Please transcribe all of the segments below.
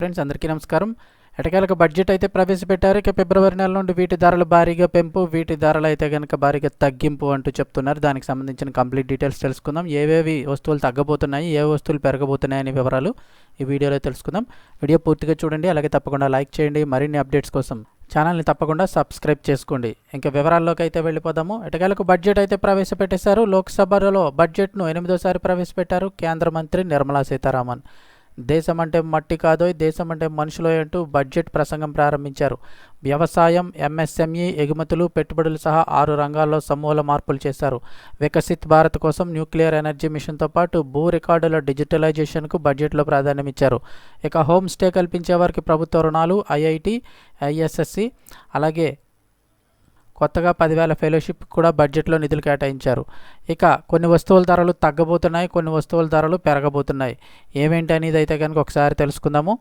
Friends అందరికీ నమస్కారం. ఎటకాలకు budget అయితే ప్రవేశపెట్టారు ఇక ఫిబ్రవరి నెల నుండి వీటి ధరలు భారీగా పెంపు వీటి ధరలు అయితే కనుక భారీగా తగ్గింపు అంటూ చెప్తున్నారు. దానికి సంబంధించిన కంప్లీట్ డీటెయిల్స్ తెలుసుకుందాం. ఏవేవి వస్తువులు తగ్గబోతున్నాయి ఏ వస్తువులు పెరగబోతున్నాయి అనే వివరాలు ఈ వీడియోలో తెలుసుకుందాం. వీడియో పూర్తిగా చూడండి అలాగే తప్పకుండా లైక్ చేయండి. మరిన్ని అప్డేట్స్ కోసం ఛానల్ని తప్పకుండా సబ్స్క్రైబ్ చేసుకోండి. ఇంకా వివరాల్లోకి అయితే వెళ్ళిపోదాము. ఎటకాలకు బడ్జెట్ అయితే ప్రవేశపెట్టేశారు లోక్సభలో బడ్జెట్ను ఎనిమిదోసారి ప్రవేశపెట్టారు కేంద్ర మంత్రి నిర్మలా సీతారామన్. దేశం అంటే మట్టి కాదోయ్ దేశం అంటే మనుషులో అంటూ బడ్జెట్ ప్రసంగం ప్రారంభించారు. వ్యవసాయం ఎంఎస్ఎంఈ ఎగుమతులు పెట్టుబడులు సహా ఆరు రంగాల్లో సమూల మార్పులు చేశారు. వికసిత్ భారత్ కోసం న్యూక్లియర్ ఎనర్జీ మిషన్తో పాటు భూ రికార్డుల డిజిటలైజేషన్కు బడ్జెట్లో ప్రాధాన్యమిచ్చారు. ఇక హోమ్ స్టే కల్పించే వారికి ప్రభుత్వ రుణాలు ఐఐటి ఐఎస్ఎస్సి అలాగే కొత్తగా పదివేల ఫెలోషిప్ కూడా బడ్జెట్లో నిధులు కేటాయించారు. ఇక కొన్ని వస్తువుల ధరలు తగ్గబోతున్నాయి కొన్ని వస్తువుల ధరలు పెరగబోతున్నాయి. ఏమేంటి అనేది అయితే కనుక ఒకసారి తెలుసుకుందాము.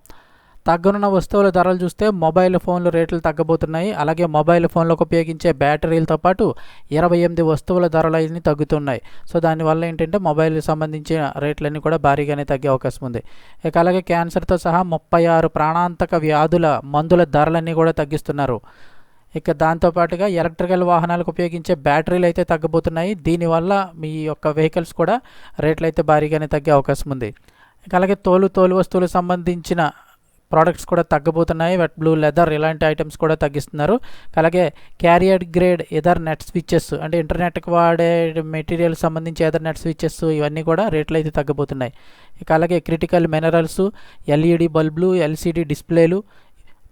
తగ్గనున్న వస్తువుల ధరలు చూస్తే మొబైల్ ఫోన్లు రేట్లు తగ్గబోతున్నాయి. అలాగే మొబైల్ ఫోన్లకు ఉపయోగించే బ్యాటరీలతో పాటు ఇరవై ఎనిమిది వస్తువుల ధరలు అన్ని తగ్గుతున్నాయి. సో దానివల్ల ఏంటంటే మొబైల్ సంబంధించిన రేట్లన్నీ కూడా భారీగానే తగ్గే అవకాశం ఉంది. ఇక అలాగే క్యాన్సర్తో సహా ముప్పై ఆరు ప్రాణాంతక వ్యాధుల మందుల ధరలన్నీ కూడా తగ్గిస్తున్నారు. ఇక దాంతోపాటుగా ఎలక్ట్రికల్ వాహనాలకు ఉపయోగించే బ్యాటరీలు అయితే తగ్గబోతున్నాయి. దీనివల్ల మీ యొక్క వెహికల్స్ కూడా రేట్లు అయితే భారీగానే తగ్గే అవకాశం ఉంది. ఇక అలాగే తోలు తోలు వస్తువులకు సంబంధించిన ప్రోడక్ట్స్ కూడా తగ్గబోతున్నాయి. వెట్ బ్లూ లెదర్ ఇలాంటి ఐటమ్స్ కూడా తగ్గిస్తున్నారు. అలాగే carrier grade ethernet switches అంటే ఇంటర్నెట్కి వాడే మెటీరియల్ సంబంధించి ఎదర్ నెట్ స్విచ్చెస్ ఇవన్నీ కూడా రేట్లు అయితే తగ్గబోతున్నాయి. ఇక అలాగే క్రిటికల్ మినరల్స్ ఎల్ఈడి బల్బులు ఎల్సిడి డిస్ప్లేలు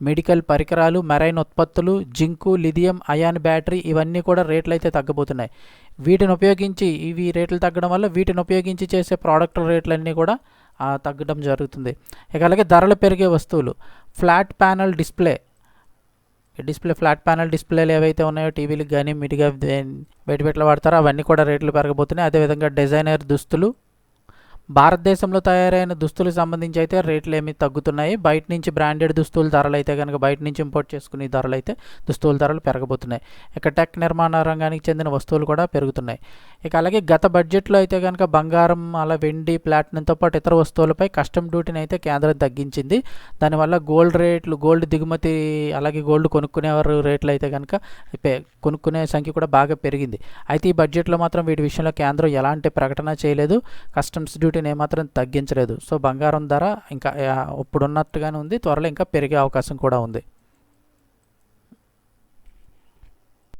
మెడికల్ పరికరాలు మెరైన్ ఉత్పత్తులు జింకు లిథియం అయాన్ బ్యాటరీ ఇవన్నీ కూడా రేట్లు అయితే తగ్గబోతున్నాయి వీటిని ఉపయోగించి ఇవి రేట్లు తగ్గడం వల్ల వీటిని ఉపయోగించి చేసే ప్రోడక్ట్ రేట్లన్నీ కూడా తగ్గడం జరుగుతుంది. ఇక అలాగే ధరలు పెరిగే వస్తువులు. Flat panel display. Display flat panel డిస్ప్లేలు ఏవైతే ఉన్నాయో టీవీలకు కానీ మిడిగా బయట పెట్టలు వాడతారో అవన్నీ కూడా రేట్లు పెరగబోతున్నాయి. అదేవిధంగా డిజైనర్ దుస్తులు భారతదేశంలో తయారైన దుస్తులకు సంబంధించి అయితే రేట్లు ఏమి తగ్గుతున్నాయి. బయట నుంచి బ్రాండెడ్ దుస్తుల ధరలు అయితే కనుక బయట నుంచి ఇంపోర్ట్ చేసుకునే ధరలు అయితే దుస్తుల ధరలు పెరగబోతున్నాయి. ఇక టెక్ నిర్మాణ రంగానికి చెందిన వస్తువులు కూడా పెరుగుతున్నాయి. ఇక అలాగే గత బడ్జెట్లో అయితే కనుక బంగారం అలా వెండి ప్లాటినంతో పాటు ఇతర వస్తువులపై కస్టమ్ డ్యూటీని అయితే కేంద్రం తగ్గించింది. దానివల్ల గోల్డ్ రేట్లు గోల్డ్ దిగుమతి అలాగే గోల్డ్ కొనుక్కునేవారు రేట్లు అయితే కనుక కొనుక్కునే సంఖ్య కూడా బాగా పెరిగింది. అయితే ఈ బడ్జెట్లో మాత్రం వీటి విషయంలో కేంద్రం ఎలాంటి ప్రకటన చేయలేదు. కస్టమ్స్ డ్యూటీని ఏమాత్రం తగ్గించలేదు. సో బంగారం ధర ఇంకా ఇప్పుడున్నట్టుగానే ఉంది. త్వరలో ఇంకా పెరిగే అవకాశం కూడా ఉంది.